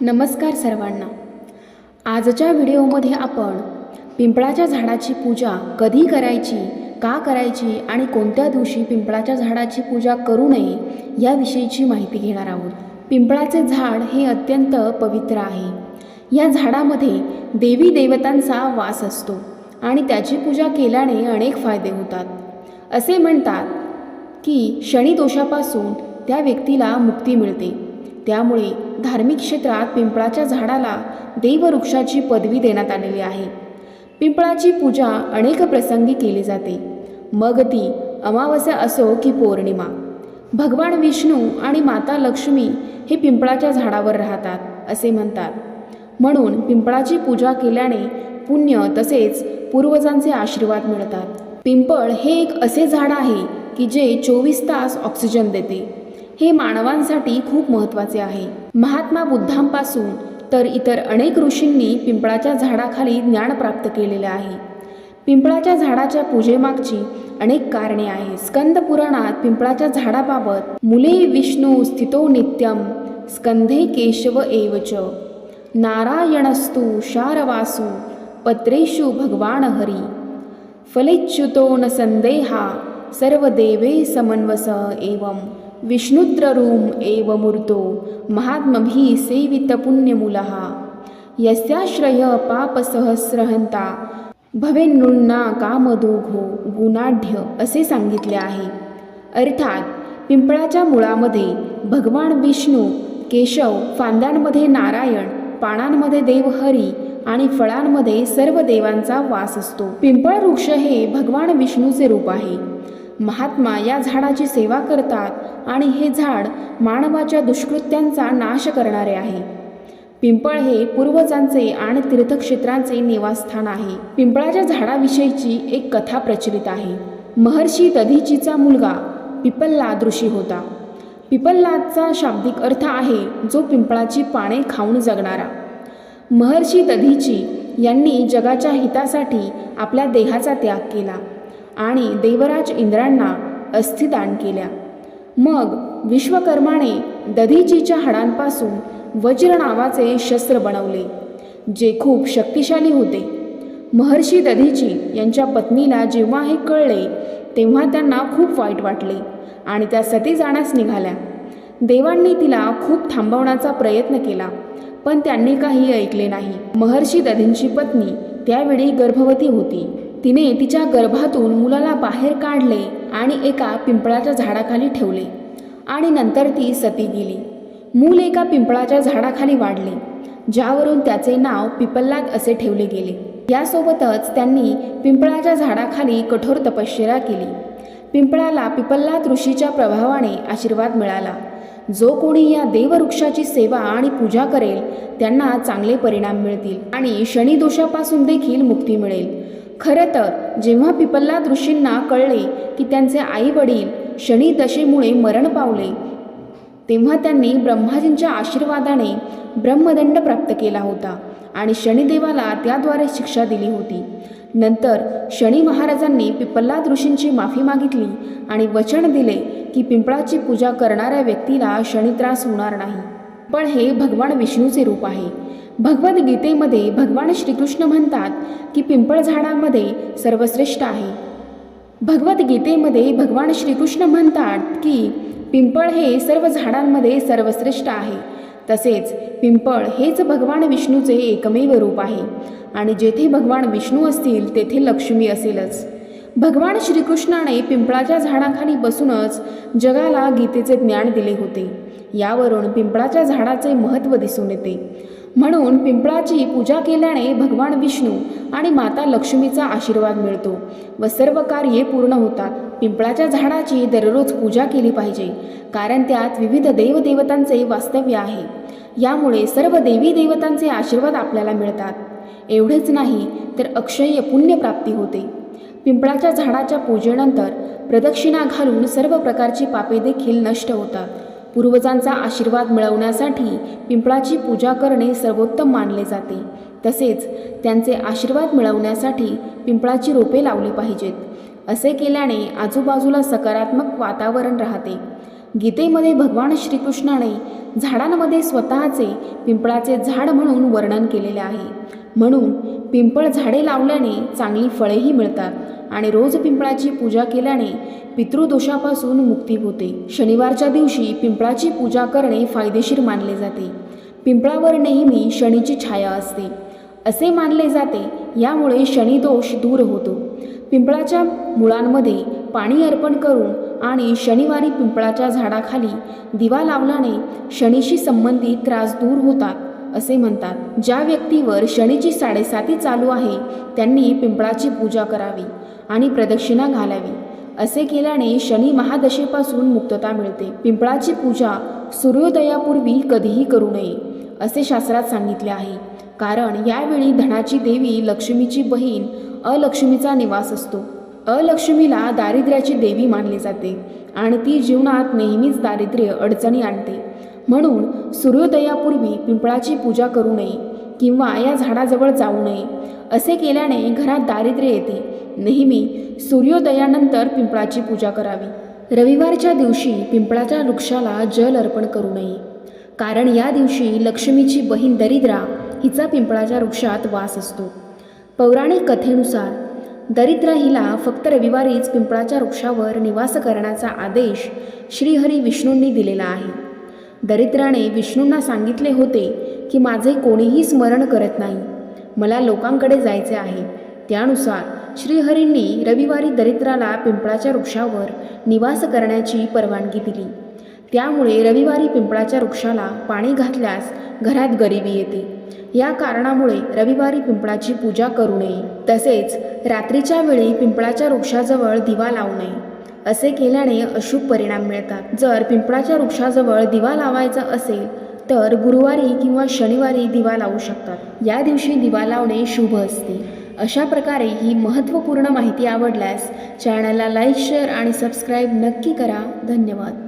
नमस्कार सर्वांना. आजच्या व्हिडिओमध्ये आपण पिंपळाच्या झाडाची पूजा कधी करायची का करायची आणि कोणत्या दिवशी पिंपळाच्या झाडाची पूजा करू नये याविषयीची माहिती घेणार आहोत. पिंपळाचे झाड हे अत्यंत पवित्र आहे. या झाडामध्ये देवी देवतांचा वास असतो आणि त्याची पूजा केल्याने अनेक फायदे होतात. असे म्हणतात की शनिदोषापासून त्या व्यक्तीला मुक्ती मिळते. त्यामुळे धार्मिक क्षेत्रात पिंपळाच्या झाडाला देववृक्षाची पदवी देण्यात आलेली आहे. पिंपळाची पूजा अनेक प्रसंगी केली जाते. मग ती अमावस्या असो की पौर्णिमा. भगवान विष्णू आणि माता लक्ष्मी हे पिंपळाच्या झाडावर राहतात असे म्हणतात. म्हणून पिंपळाची पूजा केल्याने पुण्य तसेच पूर्वजांचे आशीर्वाद मिळतात. पिंपळ हे एक असे झाड आहे की जे चोवीस तास ऑक्सिजन देते. हे मानवांसाठी खूप महत्त्वाचे आहे. महात्मा बुद्धांपासून तर इतर अनेक ऋषींनी पिंपळाच्या झाडाखाली ज्ञान प्राप्त केलेले आहे. पिंपळाच्या झाडाच्या पूजेमागची अनेक कारणे आहेत. स्कंद पुराणात पिंपळाच्या झाडाबाबत मुले विष्णू स्थितो नित्यम स्कंधे केशव एवच नारायणस्तु शारवासु पत्रेषु भगवान हरी. फलेच्युतो न संदेहा सर्वदेवे समन्वस एवं विष्णुद्ररूम एव मूर्तो महात्मभी सेवित पुण्यमूलः। यस्याश्रय पापसहस्रहंता भवेन्नृण्णा कामदोघो गुणाढ्य असे सांगितले आहे। अर्थात पिंपळाच्या मुळामध्ये भगवान विष्णू केशव फांद्यांमध्ये नारायण पानांमध्ये देवहरी आणि फळांमध्ये सर्व देवांचा वास असतो। पिंपळ वृक्ष हे भगवान विष्णूचे रूप आहे। महात्मा या झाडाची सेवा करतात आणि हे झाड मानवाच्या दुष्कृत्यांचा नाश करणारे आहे. पिंपळ हे पूर्वजांचे आणि तीर्थक्षेत्रांचे निवासस्थान आहे. पिंपळाच्या झाडाविषयीची एक कथा प्रचलित आहे. महर्षी दधीचीचा मुलगा पिपल्लाद ऋषी होता. पिपल्लादचा शाब्दिक अर्थ आहे जो पिंपळाची पाने खाऊन जगणारा. महर्षी दधीची यांनी जगाच्या हितासाठी आपल्या देहाचा त्याग केला. आणि देवराज इंद्रांना अस्थिदान केल्या. मग विश्वकर्माने दधीचीच्या हाडांपासून वज्र नावाचे शस्त्र बनवले जे खूप शक्तिशाली होते. महर्षी दधीची यांच्या पत्नीला जेव्हा हे कळले तेव्हा त्यांना खूप वाईट वाटले आणि त्या सती जाण्यास निघाल्या. देवांनी तिला खूप थांबवण्याचा प्रयत्न केला पण त्यांनी काही ऐकले नाही. महर्षी दधींची पत्नी त्यावेळी गर्भवती होती. तिने तिच्या गर्भातून मुलाला बाहेर काढले आणि एका पिंपळाच्या झाडाखाली ठेवले. आणि नंतर ती सती गेली. मूल एका पिंपळाच्या झाडाखाली वाढले ज्यावरून त्याचे नाव पिपल्लाद असे ठेवले गेले. यासोबतच त्यांनी पिंपळाच्या झाडाखाली कठोर तपश्चर्या केली. पिंपळाला पिपल्लाद ऋषीच्या प्रभावाने आशीर्वाद मिळाला. जो कोणी या देववृक्षाची सेवा आणि पूजा करेल त्यांना चांगले परिणाम मिळतील आणि शनिदोषापासून देखील मुक्ती मिळेल. खरं तर जेव्हा पिपल्ला ऋषींना कळले की त्यांचे आई वडील शनी दशेमुळे मरण पावले तेव्हा त्यांनी ब्रह्माजींच्या आशीर्वादाने ब्रह्मदंड प्राप्त केला होता आणि शनिदेवाला त्याद्वारे शिक्षा दिली होती. नंतर शनी महाराजांनी पिपल्लाद ऋषींची माफी मागितली आणि वचन दिले की पिंपळाची पूजा करणाऱ्या व्यक्तीला शनित्रास होणार नाही. पण हे भगवान विष्णूचे रूप आहे. भगवद्गीतेमध्ये भगवान श्रीकृष्ण म्हणतात की पिंपळ झाडामध्ये सर्वश्रेष्ठ आहे. भगवद्गीतेमध्ये भगवान श्रीकृष्ण म्हणतात की पिंपळ हे सर्व झाडांमध्ये सर्वश्रेष्ठ आहे. तसेच पिंपळ हेच भगवान विष्णूचे एकमेव रूप आहे आणि जेथे भगवान विष्णू असतील तेथे लक्ष्मी असेलच. भगवान श्रीकृष्णाने पिंपळाच्या झाडाखाली बसूनच जगाला गीतेचे ज्ञान दिले होते. यावरून पिंपळाच्या झाडाचे महत्त्व दिसून येते. म्हणून पिंपळाची पूजा केल्याने भगवान विष्णू आणि माता लक्ष्मीचा आशीर्वाद मिळतो व सर्व कार्ये पूर्ण होतात. पिंपळाच्या झाडाची दररोज पूजा केली पाहिजे कारण त्यात विविध देवदेवतांचे वास्तव्य आहे. यामुळे सर्व देवी देवतांचे आशीर्वाद आपल्याला मिळतात. एवढेच नाही तर अक्षय पुण्यप्राप्ती होते. पिंपळाच्या झाडाच्या पूजेनंतर प्रदक्षिणा घालून सर्व प्रकारची पापे देखील नष्ट होतात. पूर्वजांचा आशीर्वाद मिळवण्यासाठी पिंपळाची पूजा करणे सर्वोत्तम मानले जाते. तसेच त्यांचे आशीर्वाद मिळवण्यासाठी पिंपळाची रोपे लावली पाहिजेत. असे केल्याने आजूबाजूला सकारात्मक वातावरण राहते. गीतेमध्ये भगवान श्रीकृष्णाने झाडांमध्ये स्वतःचे पिंपळाचे झाड म्हणून वर्णन केलेले आहे. म्हणून पिंपळ झाडे लावल्याने चांगली फळेही मिळतात. आणि रोज पिंपळाची पूजा केल्याने पितृदोषापासून मुक्ती होते. शनिवारच्या दिवशी पिंपळाची पूजा करणे फायदेशीर मानले जाते. पिंपळावर नेहमी शनीची छाया असते. असे मानले जाते यामुळे शनिदोष दूर होतो. पिंपळाच्या मुळांमध्ये पाणी अर्पण करून आणि शनिवारी पिंपळाच्या झाडाखाली दिवा लावल्याने शनीशी संबंधित त्रास दूर होतात असे म्हणतात. ज्या व्यक्तीवर शनीची साडेसाती चालू आहे त्यांनी पिंपळाची पूजा करावी. आणि प्रदक्षिणा घालावी. असे केल्याने शनी महादशेपासून मुक्तता मिळते. पिंपळाची पूजा सूर्योदयापूर्वी कधीही करू नये असे शास्त्रात सांगितले आहे. कारण यावेळी धनाची देवी लक्ष्मीची बहीण अलक्ष्मीचा निवास असतो. अलक्ष्मीला दारिद्र्याची देवी मानली जाते आणि ती जीवनात नेहमीच दारिद्र्य अडचणी आणते. म्हणून सूर्योदयापूर्वी पिंपळाची पूजा करू नये किंवा या झाडाजवळ जाऊ नये असे केल्याने घरात दारिद्र्य येते. नेहमी सूर्योदयानंतर पिंपळाची पूजा करावी. रविवारच्या दिवशी पिंपळाच्या वृक्षाला जल अर्पण करू नये. कारण या दिवशी लक्ष्मीची बहीण दरिद्रा हिचा पिंपळाच्या वृक्षात वास असतो. पौराणिक कथेनुसार दरिद्रा हिला फक्त रविवारीच पिंपळाच्या वृक्षावर निवास करण्याचा आदेश श्रीहरी विष्णूंनी दिलेला आहे. दरिद्राने विष्णूंना सांगितले होते की माझे कोणीही स्मरण करत नाही. मला लोकांकडे जायचे आहे. त्यानुसार श्रीहरींनी रविवारी दरिद्राला पिंपळाच्या वृक्षावर निवास करण्याची परवानगी दिली. त्यामुळे रविवारी पिंपळाच्या वृक्षाला पाणी घातल्यास घरात गरिबी येते. या कारणामुळे रविवारी पिंपळाची पूजा करू नये. तसेच रात्रीच्या वेळी पिंपळाच्या वृक्षाजवळ दिवा लावू नये. असे केल्याने अशुभ परिणाम मिळतात. जर पिंपळाच्या वृक्षाजवळ दिवा लावायचा असेल तर गुरुवारी किंवा शनिवारी दिवा लावू शकतात. या दिवशी दिवा लावणे शुभ असते. अशा प्रकारे ही महत्त्वपूर्ण माहिती आवडल्यास चॅनलला लाईक शेअर आणि सबस्क्राईब नक्की करा. धन्यवाद.